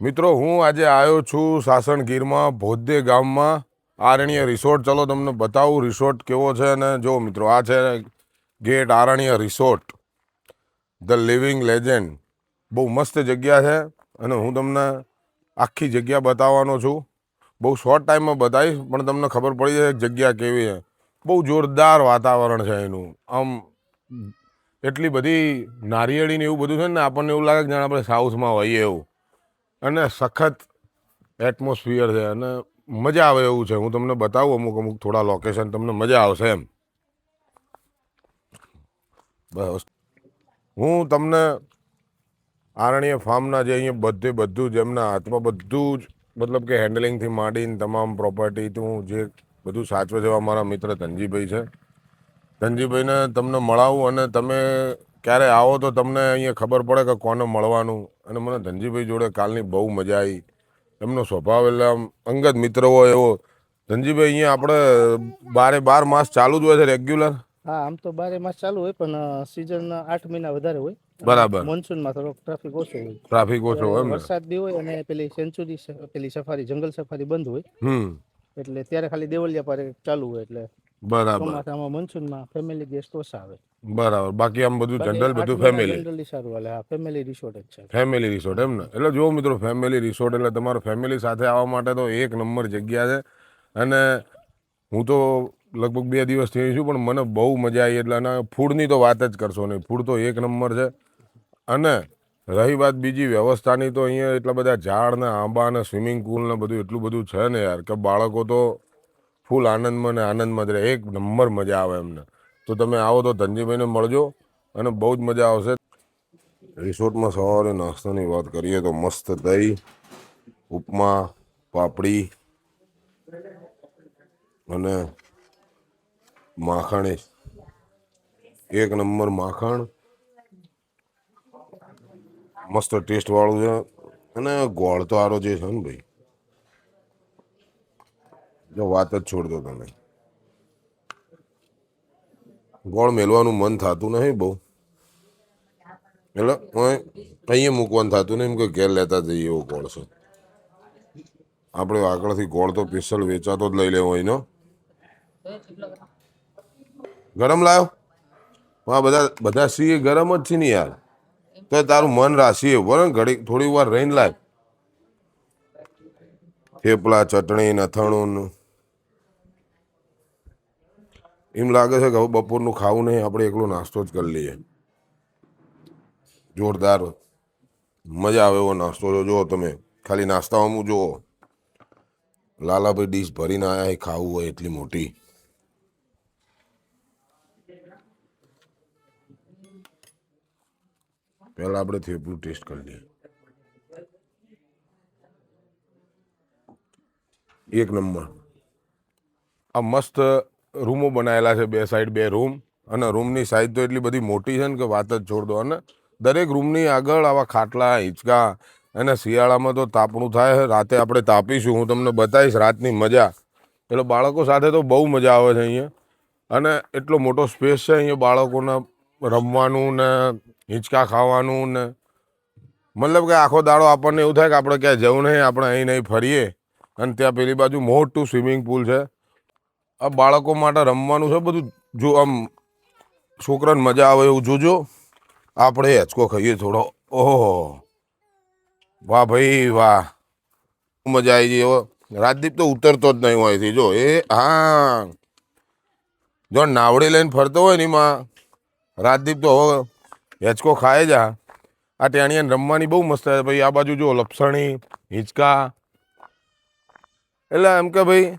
મિત્રો, હું આજે આવ્યો છું સાસણગીરમાં, ભોદ્દે ગામમાં. આરણ્ય રિસોર્ટ. ચલો તમને બતાવું રિસોર્ટ કેવો છે અને જો મિત્રો, આ છે gate Aranya resort. The living legend. બહુ મસ્ત જગ્યા છે અને હું તમને આખી જગ્યા બતાવવાનો છું. બહુ શોર્ટ ટાઈમમાં બતાવીશ, પણ તમને ખબર પડી જાય જગ્યા કેવી છે. બહુ જોરદાર વાતાવરણ છે એનું. આમ, એટલી બધી નારિયેળીને એવું બધું છે ને, આપણને એવું લાગે કે જાણે આપણે સાઉથમાં હોઈએ એવું. અને સખત એટમોસ્ફિયર છે અને મજા આવે એવું છે. હું તમને બતાવું અમુક અમુક થોડા લોકેશન તમને મજા આવશે એમ. બસ. હું તમને આરણ્ય ફાર્મના જે અહીંયા બધે બધું જ એમના હાથમાં બધું જ મતલબ કે હેન્ડલિંગથી માંડીને તમામ પ્રોપર્ટી હું જે બધું સાચવે છે મારા મિત્ર ધનજીભાઈ છે. ધનજીભાઈને તમને મળાવું અને તમે ક્યારે આવો તો તમને અહીંયા ખબર પડે કે કોને મળવાનું? અને મને ધનજીભાઈ જોડે કાલની બહુ મજા આવી એમનો સ્વભાવ એટલે આમ અંગત મિત્ર હોય એવો. ધનજીભાઈ અહીંયા આપણે બારે બાર માસ ચાલુ જ હોય છે રેગ્યુલર હા આમ તો બારે માસ ચાલુ હોય પણ સિઝન આઠ મહિના વધારે હોય. બરાબર. મોન્સૂનમાં થોડોક ટ્રાફિક ઓછો હોય. ટ્રાફિક ઓછો હોય વરસાદ બી હોય અને પેલી સેન્ચુરી પેલી સફારી જંગલ સફારી બંધ હોય. હમ. એટલે ત્યારે ખાલી દેવલિયા પર ચાલુ હોય એટલે બરાબર. ચોમાસામાં મોન્સૂનમાં ફેમિલી ગેસ્ટ ઓછા આવે. બરાબર. બાકી આમ બધું જનરલ બધું ફેમિલી જનરલી સારું હાલે. હા ફેમિલી રિસોર્ટ જ છે. ફેમિલી રિસોર્ટ એમ ને. એટલે જો મિત્રો ફેમિલી રિસોર્ટ એટલે તમારે ફેમિલી સાથે આવવા માટે તો એક નંબર જગ્યા છે. અને હું તો લગભગ બે દિવસ થઈ છું પણ મને બહુ મજા આવી. એટલે અને ફૂડની તો વાત જ કરશો નહીં. ફૂડ તો એક નંબર છે. અને રહી વાત બીજી વ્યવસ્થાની તો અહીંયા એટલા બધા ઝાડ ને આંબા ને સ્વિમિંગ પુલ ને બધું એટલું બધું છે ને યાર કે બાળકો તો ફૂલ આનંદમાં ને આનંદમાં જ રહે. એક નંબર મજા આવે એમને. તો તમે આવો તો ધનજીભાઈને મળજો અને બહુ જ મજા આવશે. રિસોર્ટમાં સવારે નાસ્તાની વાત કરીએ તો મસ્ત દહીં, ઉપમા, પાપડી અને માખણ એક. નંબર માખણ. મસ્ત ટેસ્ટ વાળું છે અને ગોળ તો આરો જે છે ને ભાઈ. જો વાત જ છોડ દો તમે. ગોળ મેલવાનું મન થતું નહીં બહુ. એટલે અહીંયા મૂકવાનું થતું નહીં, એમ કે ઘેર લેતા જઈએ એવો ગોળ છે. આપણે આગળથી ગોળ તો સ્પેશિયલ વેચાતો જ લઈ લેવો એનો. ગરમ લાવ્યો હા બધા બધા સી ગરમ જ છે ને યાર. તો તારું મન રાશીએ બરાબર ઘડી થોડી વાર રહીને લાવ થેપલા, ચટણી નથણું ને. એમ લાગે છે કે હવે બપોરનું ખાવું નહીં, આપણે એકલો નાસ્તો જ કરી લઈએ. જોરદાર મજા આવે એવો નાસ્તો. જો તમે, ખાલી નાસ્તામાં જુઓ. લાલાભાઈ ડીશ ભરીને આયા એ ખાવું હોય એટલી મોટી. પહેલાં આપણે થેપલું ટેસ્ટ કરી લઈએ. એક નંબર. આ મસ્ત રૂમો બનાવેલા છે બે સાઈડ બે રૂમ અને રૂમની સાઈઝ તો એટલી બધી મોટી છે ને કે વાત જ છોડ દો. અને દરેક રૂમની આગળ આવા ખાટલા, હિંચકા અને શિયાળામાં તો તાપણું થાય રાતે આપણે તાપીશું. હું તમને બતાવીશ રાતની મજા. એટલે બાળકો સાથે તો બહુ મજા આવે છે અહીંયા. અને એટલો મોટો સ્પેસ છે અહીંયા બાળકોને રમવાનું ને હિંચકા ખાવાનું ને. મતલબ કે આખો દાડો આપણને એવું થાય કે આપણે ક્યાંય જવું નહીં, આપણે અહીં નહીં ફરીએ. અને ત્યાં પેલી બાજુ મોટું સ્વિમિંગ પુલ છે. આ બાળકો માટે રમવાનું છે બધું. જો આમ છોકરાને મજા આવે એવું જોજો. આપણે હેચકો ખાઈએ થોડો. ઓહો. વાહ ભાઈ, વાહ. મજા આવી ગઈ હવે. રાજદીપ તો ઉતરતો જ નહીં હોય જો. એ, હા. જો નાવડી લઈને ફરતો હોય ને એમાં, રાજદીપ તો હવે હેચકો ખાય જ આ ટેણીયાને રમવાની બહુ મસ્ત છે. ભાઈ, આ બાજુ જો લપસણી, હિંચકા. એટલે એમ કે ભાઈ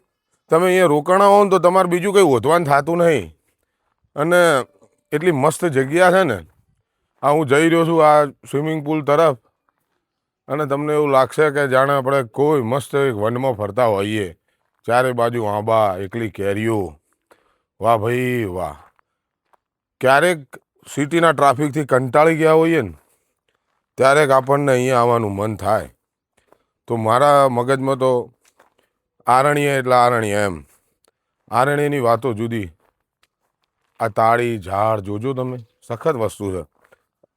તમે અહીંયા રોકાણા હો ને તો તમારે બીજું કંઈ ઓધવાનું થતું નહીં. અને એટલી મસ્ત જગ્યા છે ને. આ હું જઈ રહ્યો છું આ સ્વિમિંગ પુલ તરફ. અને તમને એવું લાગશે કે જાણે આપણે કોઈ મસ્ત એક વનમાં ફરતા હોઈએ. ચારે બાજુ આંબા, એકલી કેરીઓ. વાહ ભાઈ, વાહ. ક્યારેક સિટીના ટ્રાફિકથી કંટાળી ગયા હોઈએ ને ત્યારેક આપણને અહીંયા આવવાનું મન થાય. તો મારા મગજમાં તો આરણ્ય એટલે આરણ્ય એમ. આરણ્યની વાતો જુદી. આ તાળી, ઝાડ, જોજો તમે. સખત વસ્તુ છે.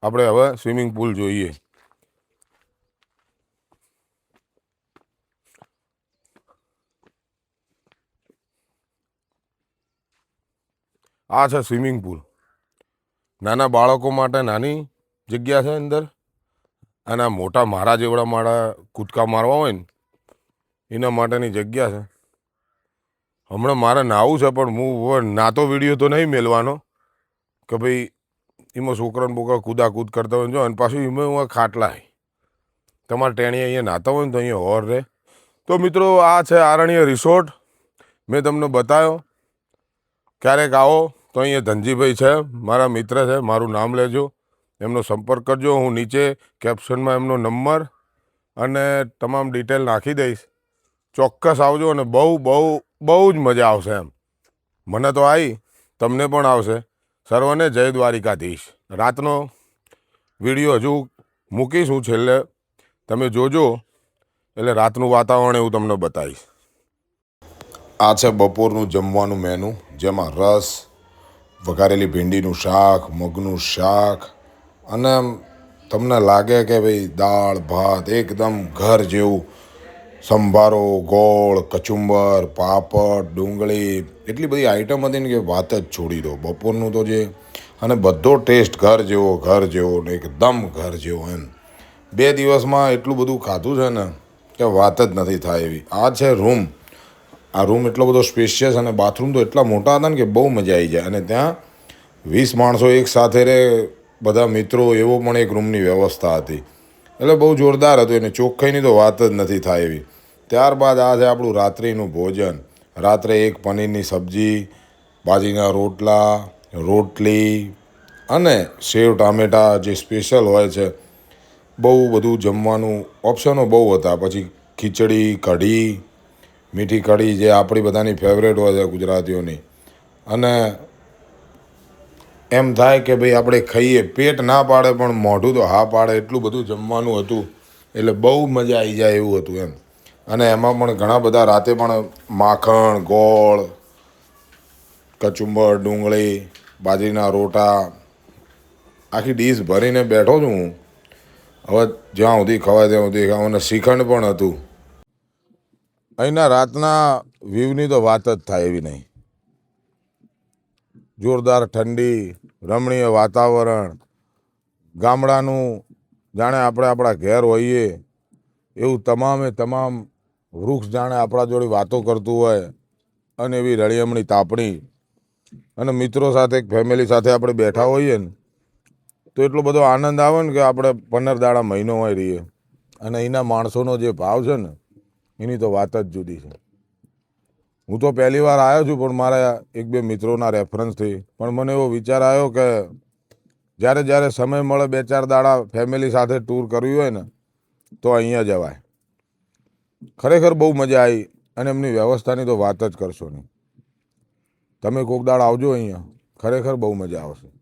આપણે હવે સ્વિમિંગ પુલ જોઈએ. આ છે સ્વિમિંગ પુલ. નાના બાળકો માટે નાની જગ્યા છે અંદર. અને મોટા મારા જેવડા મારા કૂદકા મારવા હોય ને એના માટેની જગ્યા છે. હમણાં મારે નાવું છે, પણ હું નાતો વીડિયો તો નહીં મેલવાનો કે ભાઈ એમાં છોકરાને બોકરા કૂદા કૂદ કરતા હોય જો, અને પાછું એમાં હું ખાટલા. તમારે ટેણી અહીંયા નાતા હોય ને તો અહીંયા હોર રહે તો મિત્રો, આ છે આરણ્ય રિસોર્ટ. મેં તમને બતાવ્યો. ક્યારેક આવો તો અહીંયા ધનજીભાઈ છે, મારા મિત્ર છે, મારું નામ લેજો. એમનો સંપર્ક કરજો, હું નીચે કેપ્શનમાં એમનો નંબર અને તમામ ડિટેલ નાખી દઈશ. ચોક્કસ આવજો અને બહુ બહુ બહુ જ મજા આવશે એમ. મને તો આવી તમને પણ આવશે. સર્વને જય દ્વારિકાધીશ. રાતનો વીડિયો હજુ મૂકીશ હું છેલ્લે. તમે જોજો, એટલે રાતનું વાતાવરણ એવું તમને બતાવીશ. આ છે બપોરનું જમવાનું મેનુ જેમાં રસ, વઘારેલી ભીંડીનું શાક, મગનું શાક, અને તમને લાગે કે ભાઈ દાળ, ભાત એકદમ ઘર જેવું સંભારો, ગોળ, કચુંબર, પાપડ, ડુંગળી, એટલી બધી આઈટમ હતી ને કે વાત જ છોડી દો. બપોરનું તો જે, અને બધો ટેસ્ટ ઘર જેવો ઘર જેવો ને એકદમ ઘર જેવો એમ. બે દિવસમાં એટલું બધું ખાધું છે ને, કે વાત જ નથી થાય એવી. આ છે રૂમ આ રૂમ એટલો બધો સ્પેશિયસ અને બાથરૂમ તો એટલા મોટા હતા ને કે બહુ મજા આવી જાય. અને ત્યાં વીસ માણસો એક સાથે રહે, બધા મિત્રો, એવો પણ એક રૂમની વ્યવસ્થા હતી. એટલે બહુ જોરદાર હતું. એને ચોખ્ખાઈની તો વાત જ નથી થાય એવી. ત્યારબાદ આ છે આપણું રાત્રિનું ભોજન. રાત્રે એક પનીરની સબ્જી, બાજરીના રોટલા, રોટલી અને સેવ ટામેટા જે સ્પેશિયલ હોય છે, બહુ બધું જમવાનું ઓપ્શનો બહુ હતા. પછી ખીચડી, કઢી, મીઠી કઢી જે આપણી બધાની ફેવરેટ હોય છે ગુજરાતીઓની. અને એમ થાય કે ભાઈ આપણે ખાઈએ, પેટ ના પાડે પણ મોઢું તો હા પાડે, એટલું બધું જમવાનું હતું. એટલે બહુ મજા આવી જાય એવું હતું એમ. અને એમાં પણ ઘણા બધા રાતે પણ માખણ, ગોળ, કચુંબર, ડુંગળી, બાજરીના રોટા, આખી ડીશ ભરીને બેઠો છું હું. હવે જ્યાં સુધી ખવાય ત્યાં સુધી ખાવ શ્રીખંડ પણ હતું. અહીંના રાતના વ્યૂની તો વાત જ થાય એવી નહીં. જોરદાર ઠંડી, રમણીય વાતાવરણ, ગામડાનું, જાણે આપણે આપણા ઘેર હોઈએ, એવું તમામે તમામ વૃક્ષ જાણે આપણા જોડે વાતો કરતું હોય અને એવી રળિયમણી તાપણી. અને મિત્રો સાથે ફેમિલી સાથે આપણે બેઠા હોઈએ ને, તો એટલો બધો આનંદ આવે ને કે આપણે પંદર દાડા મહિનો હોય રહીએ. અને અહીંના માણસોનો જે ભાવ છે ને, એની તો વાત જ જુદી છે. હું તો પહેલી વાર આવ્યો છું, પણ મારા એક બે મિત્રોના રેફરન્સથી પણ મને એવો વિચાર આવ્યો કે જ્યારે જ્યારે સમય મળે, બે ચાર દાડા ફેમિલી સાથે ટૂર કરવી હોય ને, તો અહીંયા જવાય. ખરેખર બહુ મજા આવી અને એમની વ્યવસ્થાની તો વાત જ કરશો નહીં. તમે કોક દાડ આવજો અહીંયા. ખરેખર બહુ મજા આવશે.